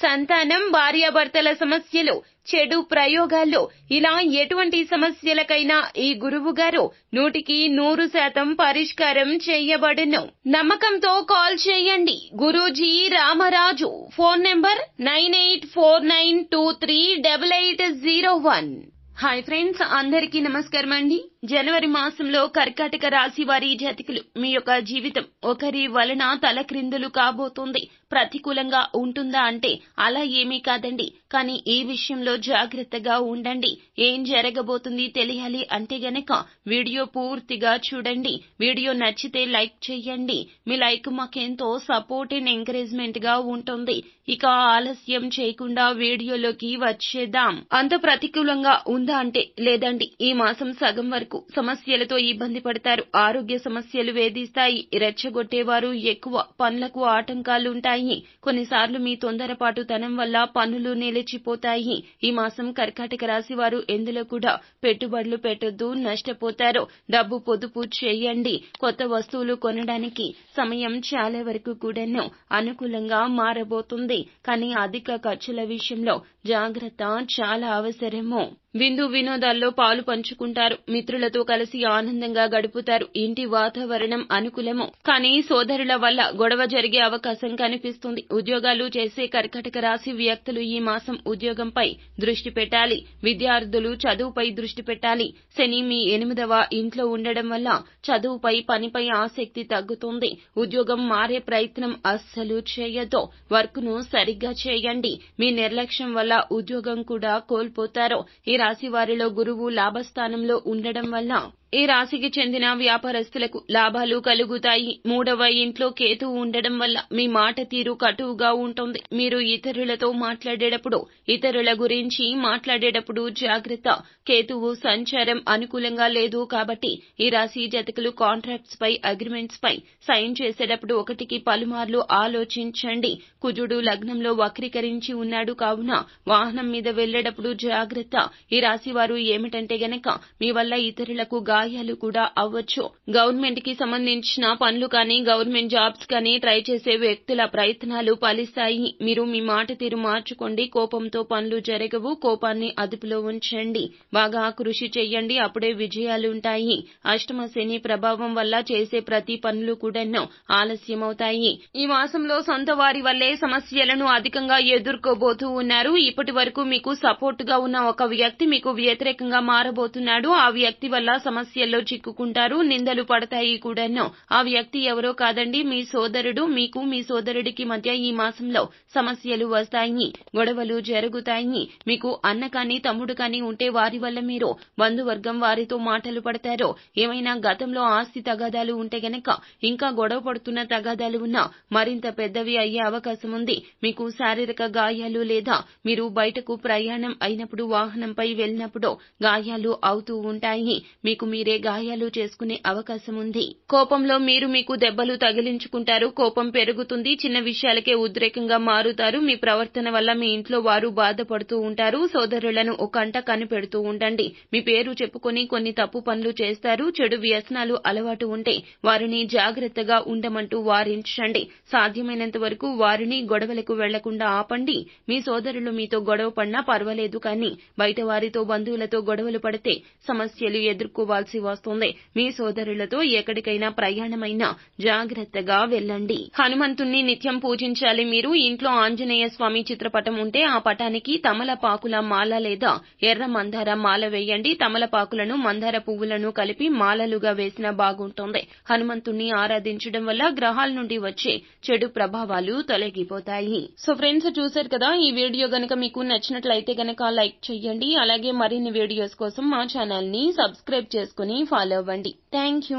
సంతానం భార్యాభర్తల సమస్యలు చెడు ప్రయోగాల్లో ఇలా ఎటువంటి సమస్యలకైనా ఈ గురువు గారు నూటికి నూరు శాతం పరిష్కారం చేయబడును. నమ్మకంతో కాల్ చేయండి. Guruji Ramaraju. Phone number nine eight four nine two three double eight zero one. Hi friends అందరికీ నమస్కారం అండి జనవరి మాసంలో కర్కాటక రాశి వారి జతికులు మీ యొక్క జీవితం ఒకరి వలన తలక్రిందులు కాబోతుంది. ప్రతికూలంగా ఉంటుందా అంటే అలా ఏమీ కాదండి. కానీ ఈ విషయంలో జాగ్రత్తగా ఉండండి. ఏం జరగబోతుంది తెలియాలి అంటే గనక వీడియో పూర్తిగా చూడండి. వీడియో నచ్చితే లైక్ చేయండి. మీ లైక్ మాకెంతో సపోర్ట్ అండ్ ఎంకరేజ్మెంట్గా ఉంటుంది. ఇక ఆలస్యం చేయకుండా వీడియోలోకి వచ్చేద్దాం. అంత ప్రతికూలంగా ఉందా అంటే లేదండి. ఈ మాసం సగం వరకు సమస్యలతో ఇబ్బంది పడతారు. ఆరోగ్య సమస్యలు వేధిస్తాయి. రెచ్చగొట్టేవారు ఎక్కువ పనులకు ఆటంకాలుంటాయి. కొన్నిసార్లు మీ తొందరపాటుతనం వల్ల పనులు నిలిచిపోతాయి. ఈ మాసం కర్కాటక రాశి వారు ఎందులో కూడా పెట్టుబడులు పెట్టొద్దు నష్టపోతారు డబ్బు పొదుపు చేయండి. కొత్త వస్తువులు కొనడానికి సమయం చాలా వరకు కూడాను అనుకూలంగా మారబోతుంది. కానీ అధిక ఖర్చుల విషయంలో జాగ్రత్త చాలా అవసరము. విందు వినోదాల్లో పాలు పంచుకుంటారు. మిత్రులతో కలిసి ఆనందంగా గడుపుతారు. ఇంటి వాతావరణం అనుకూలము. కానీ సోదరుల వల్ల గొడవ జరిగే అవకాశం కనిపిస్తుంది. ఉద్యోగాలు చేసే కర్కటక రాశి వ్యక్తులు ఈ మాసం ఉద్యోగంపై దృష్టి పెట్టాలి. విద్యార్థులు చదువుపై దృష్టి పెట్టాలి. శని మీ ఎనిమిదవ ఇంట్లో ఉండడం వల్ల చదువుపై పనిపై ఆసక్తి తగ్గుతుంది. ఉద్యోగం మారే ప్రయత్నం అస్సలు చేయొద్దు. వర్క్ను సరిగ్గా చేయండి. మీ నిర్లక్ష్యం వల్ల ఉద్యోగం కూడా కోల్పోతారు. ఈ రాశి వారిలో గురువు లాభస్థానంలో ఉండడం వల్ల ఈ రాశికి చెందిన వ్యాపారస్తులకు లాభాలు కలుగుతాయి. మూడవ ఇంట్లో కేతు ఉండడం వల్ల మీ మాట తీరు కటువుగా ఉంటుంది. మీరు ఇతరులతో మాట్లాడేటప్పుడు ఇతరుల గురించి మాట్లాడేటప్పుడు జాగ్రత్త. కేతువు సంచారం అనుకూలంగా లేదు కాబట్టి ఈ రాశి జతకులు కాంట్రాక్ట్స్ పై అగ్రిమెంట్స్ పై సైన్ చేసేటప్పుడు ఒకటికి పలుమార్లు ఆలోచించండి. కుజుడు లగ్నంలో వక్రీకరించి ఉన్నాడు కావున వాహనం మీద వెళ్ళేటప్పుడు జాగ్రత్త. ఈ రాశి వారు ఏమిటంటే గనక మీ వల్ల ఇతరులకు గాయాలు కూడా అవ్వచ్చు. గవర్నమెంట్కి సంబంధించిన పనులు కానీ గవర్నమెంట్ జాబ్స్ కానీ ట్రై చేసే వ్యక్తుల ప్రయత్నాలు ఫలిస్తాయి. మీరు మీ మాట తీరు మార్చుకోండి. కోపంతో పనులు జరగవు. కోపాన్ని అదుపులో ఉంచండి. బాగా కృషి చేయండి. అప్పుడే విజయాలుంటాయి అష్టమ శని ప్రభావం వల్ల చేసే ప్రతి పనులు కూడాను ఆలస్యమవుతాయి. ఈ మాసంలో సొంత వారి వల్లే సమస్యలను అధికంగా ఎదుర్కోబోతూ ఉన్నారు. ఇప్పటి వరకు మీకు సపోర్ట్గా ఉన్న ఒక వ్యక్తి మీకు వ్యతిరేకంగా మారబోతున్నాడు. ఆ వ్యక్తి వల్ల సమస్య సమస్యల్లో చిక్కుకుంటారు నిందలు పడతాయి కూడాను. ఆ వ్యక్తి ఎవరో కాదండి మీ సోదరుడు. మీకు మీ సోదరుడికి మధ్య ఈ మాసంలో సమస్యలు వస్తాయి గొడవలు జరుగుతాయి. మీకు అన్న కానీ తమ్ముడు కానీ ఉంటే వారి వల్ల మీరు బంధువర్గం వారితో మాటలు పడతారో. ఏమైనా గతంలో ఆస్తి తగాదాలు ఉంటే గనక ఇంకా గొడవ పడుతున్న తగాదాలు ఉన్నా మరింత పెద్దవి అయ్యే అవకాశం ఉంది. మీకు శారీరక గాయాలు లేదా మీరు బయటకు ప్రయాణం అయినప్పుడు వాహనంపై వెళ్ళినప్పుడు గాయాలు అవుతూ ఉంటాయి. మీకు మీరే గాయాలు చేసుకునే అవకాశం ఉంది కోపంలో మీరు మీకు దెబ్బలు తగిలించుకుంటారు కోపం పెరుగుతుంది చిన్న విషయాలకే ఉద్రేకంగా మారుతారు మీ ప్రవర్తన వల్ల మీ ఇంట్లో వారు బాధపడుతూ ఉంటారు సోదరులను ఒక అంట కనిపెడుతూ ఉండండి. మీ పేరు చెప్పుకొని కొన్ని తప్పు పనులు చేస్తారు చెడు వ్యసనాలు అలవాటు ఉంటే వారిని జాగ్రత్తగా ఉండమంటూ వారించండి. సాధ్యమైనంత వరకు వారిని గొడవలకు వెళ్ళకుండా ఆపండి. మీ సోదరులు మీతో గొడవ పడినా పర్వాలేదు కానీ బయట వారితో బంధువులతో గొడవలు పడితే సమస్యలు ఎదుర్కోవాల్సి వస్తుంది. మీ సోదరులతో ఎక్కడికైనా ప్రయాణమైనా జాగ్రత్తగా వెళ్ళండి. హనుమంతుణ్ణి నిత్యం పూజించాలి మీరు. ఇంట్లో ఆంజనేయ స్వామి చిత్రపటం ఉంటే ఆ పటానికి తమలపాకుల మాల లేదా ఎర్ర మందార మాల వేయండి. తమలపాకులను మందార పువ్వులను కలిపి మాలలుగా వేసినా బాగుంటుంది. హనుమంతుణ్ణి ఆరాధించడం వల్ల గ్రహాల నుండి వచ్చే చెడు ప్రభావాలు తొలగిపోతాయి. సో ఫ్రెండ్స్ చూశారు కదా ఈ వీడియో గనక మీకు నచ్చినట్లయితే గనక లైక్ చేయండి. అలాగే మరిన్ని వీడియోస్ కోసం మా ఛానల్ని సబ్స్క్రైబ్ చేసుకుని ఫాలో అవ్వండి. Thank you